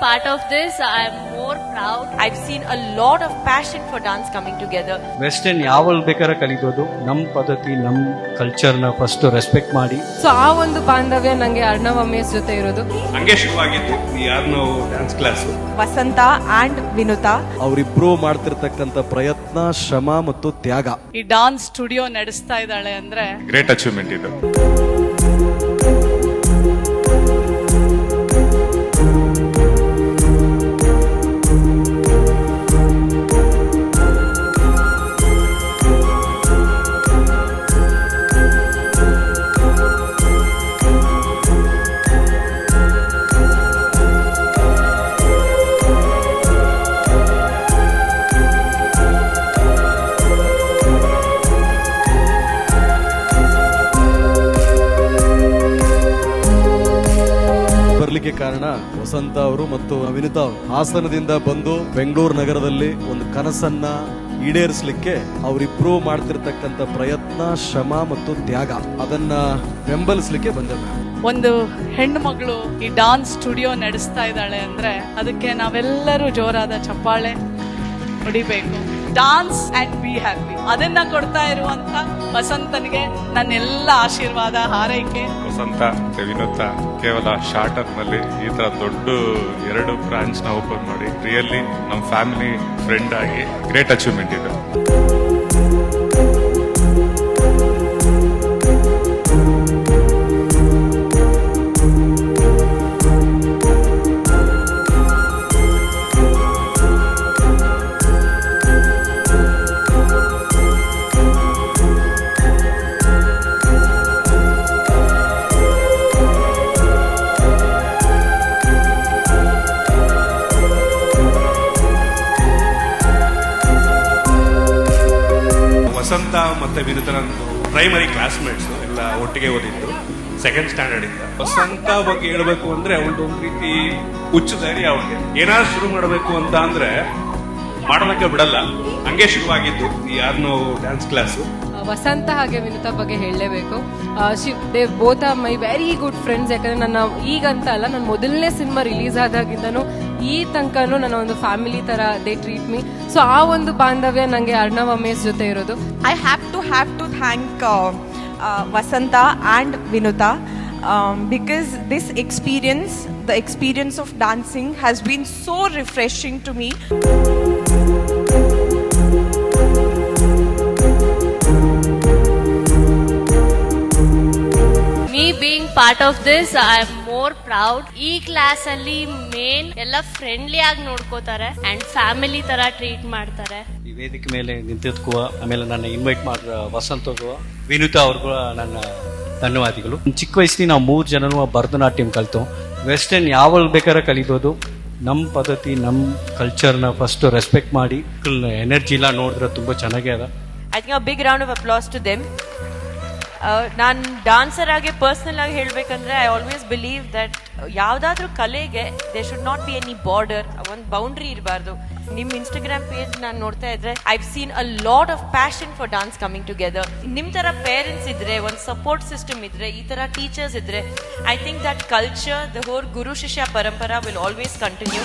part of this, I'm more proud. I've seen a lot of passion for dance coming together. Western ಯಾವಲ್ಲಿ ಬೇಕಾದ್ರೆ ಕಲಿಬೋದು. ನಮ್ಮ ಪದ್ಧತಿ ನಮ್ಮ ಕಲ್ಚರ್ನ ಫಸ್ಟ್ ರೆಸ್ಪೆಕ್ಟ್ ಮಾಡಿ. ಸೊ ಆ ಒಂದು ಬಾಂಧವ್ಯ ನಂಗೆ ಅರ್ಣವ್ ಅಮೇಶ್ ಜೊತೆ ಇರೋದು. ಹಂಗೆ ಶುರುವಾಗಿದ್ದು ಈ ಯಾರನ್ನೋ dance class Vasantha and Vinutha. ಅವರಿಬ್ರು ಮಾಡ್ತಿರ್ತಕ್ಕಂಥ ಪ್ರಯತ್ನ ಶ್ರಮ ಮತ್ತು ತ್ಯಾಗ. ಈ ಡಾನ್ಸ್ ಸ್ಟುಡಿಯೋ ನಡೆಸ್ತಾ ಇದ್ದಾಳೆ ಅಂದ್ರೆ ಗ್ರೇಟ್ ಅಚೀವ್ಮೆಂಟ್ ಇದು. ಬರ್ಲಿಕ್ಕೆ ಕಾರಣ ವಸಂತ ಅವರು ಮತ್ತು ವಿನಿತಾ ಅವರು ಹಾಸನದಿಂದ ಬಂದು ಬೆಂಗಳೂರು ನಗರದಲ್ಲಿ ಒಂದು ಕನಸನ್ನ ಈಡೇರಿಸಲಿಕ್ಕೆ ಅವರಿಬ್ರು ಮಾಡ್ತಿರ್ತಕ್ಕಂಥ ಪ್ರಯತ್ನ, ಶ್ರಮ ಮತ್ತು ತ್ಯಾಗ. ಅದನ್ನ ಬೆಂಬಲಿಸಲಿಕ್ಕೆ ಬಂದಿದ್ದಾರೆ ಒಂದು ಹೆಣ್ಣು ಮಗಳು ಈ ಡಾನ್ಸ್ ಸ್ಟುಡಿಯೋ ನಡೆಸ್ತಾ ಇದ್ದಾಳೆ ಅಂದ್ರೆ ಅದಕ್ಕೆ ನಾವೆಲ್ಲರೂ ಜೋರಾದ ಚಪ್ಪಾಳೆ ಹೊಡಿಬೇಕು. ಡಾನ್ಸ್ ಅಂಡ್ ಬಿ ಹ್ಯಾಪಿ ಅದನ್ನ ಕೊಡ್ತಾ ಇರುವಂತ ವಸಂತನಿಗೆ ನನ್ನೆಲ್ಲ ಆಶೀರ್ವಾದ, ಹಾರೈಕೆ. ವಸಂತ ವಿನೋತ ಕೇವಲ ಶಾರ್ಟರ್ನಲ್ಲಿ ಈ ತರ ದೊಡ್ಡ ಎರಡು ಬ್ರಾಂಚ್ನ ಓಪನ್ ಮಾಡಿ ರಿಯಲ್ಲಿ ನಮ್ಮ ಫ್ಯಾಮಿಲಿ ಫ್ರೆಂಡ್ ಆಗಿ ಗ್ರೇಟ್ ಅಚೀವ್ಮೆಂಟ್ ಇದು. ವಸಂತ ಮತ್ತೆ ವಿನುತನ ಪ್ರೈಮರಿ ಕ್ಲಾಸ್ಮೇಟ್ಸ್ ಎಲ್ಲ ಒಟ್ಟಿಗೆ ಓದಿದ್ದು ಸೆಕೆಂಡ್ ಸ್ಟ್ಯಾಂಡರ್ಡ್ ಇಂದ. ವಸಂತ ಬಗ್ಗೆ ಹೇಳ್ಬೇಕು ಅಂದ್ರೆ ಒಂದು ರೀತಿ ಹುಚ್ಚು ಧೈರ್ಯ ಅವಳಿಗೆ. ಏನಾದ್ರು ಶುರು ಮಾಡಬೇಕು ಅಂತ ಅಂದ್ರೆ ಮಾಡೋದಕ್ಕೆ ಬಿಡಲ್ಲ. ಹಂಗೆ ಶುರುವಾಗಿದ್ದು ಯಾರನ್ನೋ ಡ್ಯಾನ್ಸ್ ಕ್ಲಾಸ್ ವಸಂತ ಹಾಗೆ ವಿನುತಾ ಬಗ್ಗೆ ಹೇಳಲೇಬೇಕು. They both my very good friends ಯಾಕಂದ್ರೆ ನನ್ನ ಈಗಂತ ಅಲ್ಲ, ನನ್ನ ಮೊದಲನೇ ಸಿನಿಮಾ ರಿಲೀಸ್ ಆದಾಗಿಂದನೂ ಈ ತನಕನೂ ನನ್ನ ಒಂದು ಫ್ಯಾಮಿಲಿ ತರ ದೇ ಟ್ರೀಟ್ ಮೀ ಸೊ ಆ ಒಂದು ಬಾಂಧವ್ಯ ನನಗೆ ಅರ್ಣವ್ ಅಮೇಶ್ ಜೊತೆ ಇರೋದು. I have to have to thank Vasantha and Vinutha because this experience the this experience, the experience of dancing, has been so refreshing part of this I am more proud. ಈ class ಅಲ್ಲಿ main ಎಲ್ಲ friendly ಆಗಿ ನೋಡ್ಕೋತಾರೆ and family ತರ treat ಮಾಡ್ತಾರೆ. ಈ ವೇದಿಕೆ ಮೇಲೆ ನಿಂತಿದ್ಕುವ ಆಮೇಲೆ ನನ್ನ ಇನ್ವೈಟ್ ಮಾಡಿದ ವಸಂತ್ ವಿನುತಾ ಅವ್ರಿಗೂ ನನ್ನ ಧನ್ಯವಾದಗಳು. ಚಿಕ್ಕ ವಯಸ್ಸಿನ ನಾವು ಮೂರು ಜನನು ಭರತನಾಟ್ಯಂ ಕಲಿತು. ವೆಸ್ಟರ್ನ್ ಯಾವಾಗ ಬೇಕಾದ್ರೆ ಕಲಿಬೋದು. ನಮ್ಮ ಪದ್ಧತಿ ನಮ್ಮ ಕಲ್ಚರ್ನ ಫಸ್ಟ್ ರೆಸ್ಪೆಕ್ಟ್ ಮಾಡಿ. ಎನರ್ಜಿ ಎಲ್ಲ ನೋಡಿದ್ರೆ ತುಂಬ ಚೆನ್ನಾಗೇ ಅದ. I think a big round of applause to them. ನಾನು ಡಾನ್ಸರ್ ಆಗಿ ಪರ್ಸ್ನಲ್ ಆಗಿ ಹೇಳಬೇಕಂದ್ರೆ ಐ ಆಲ್ವೇಸ್ ಬಿಲೀವ್ ದಟ್ ಯಾವುದಾದ್ರೂ ಕಲೆಗೆ they should not be any border ಒಂದು ಬೌಂಡ್ರಿ ಇರಬಾರ್ದು. ನಿಮ್ಮ ಇನ್ಸ್ಟಾಗ್ರಾಮ್ ಪೇಜ್ ನಾನು ನೋಡ್ತಾ ಇದ್ರೆ I seen a lot of passion for dance coming together ನಿಮ್ಮ ಥರ ಪೇರೆಂಟ್ಸ್ ಇದ್ರೆ, ಒಂದು ಸಪೋರ್ಟ್ ಸಿಸ್ಟಮ್ ಇದ್ರೆ, ಈ ಥರ ಟೀಚರ್ಸ್ ಇದ್ರೆ I think that culture the whole guru shishya parampara will always continue